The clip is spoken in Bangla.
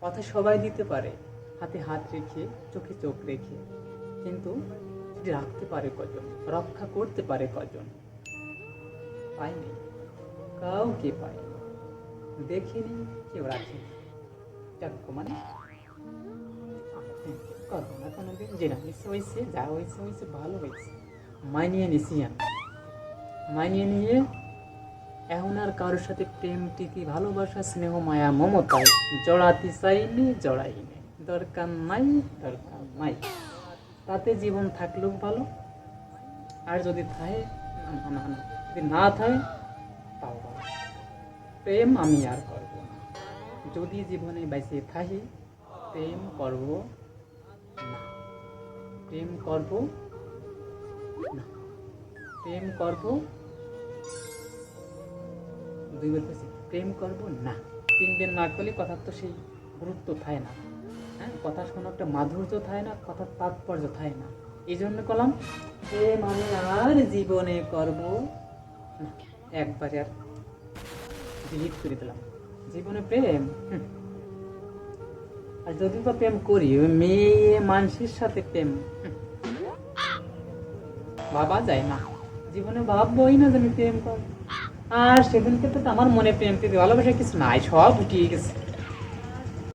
কথা সবাই দিতে পারে। হাতে হাত রেখে, চোখে চোখ রেখে। কিন্তু রাখতে পারে কজন? রক্ষা করতে পারে কজন? পায়নি। কাউকে পায়নি। দেখেনি, কেউ রাখেনি। মানে যেটা হয়েছে হয়েছে যা হয়েছে হয়েছে ভালো হয়েছে মানিয়ে নিছি আমি। মানিয়ে নিয়ে এখন আর কারোর সাথে প্রেম টিকি ভালোবাসা স্নেহ মায়া মমতায় জড়াতে চাইনি জড়াইনি। দরকার নাই দরকার নাই। তাতে জীবন থাকলেও ভালো আর যদি থাকে না, না, যদি না থাকে তাও ভালো। প্রেম আমি আর করব না। যদি জীবনে বেঁচে থাকি প্রেম করব না। প্রেম করব না। প্রেম করব দুই বলতেছি প্রেম করব না। তিন দিন না করলে কথার তো সেই গুরুত্ব থাকে না। হ্যাঁ কথা শোনো একটা মাধুর্য থাকে না, কথার তাৎপর্য থাকে না। এই জন্য করলাম প্রেম আমি আর জীবনে করব একবারে আর ডিলিট করে দিলাম। জীবনে প্রেম? আর যদি তো প্রেম করি মেয়ে মানুষের সাথে প্রেম। ভাবা যায় না। জীবনে ভাববোই না যে আমি প্রেম করব। আর সেদিনকে তো আমার মনে প্রেম ভালোবাসা কিছু নাই সব উঠিয়ে গেছে।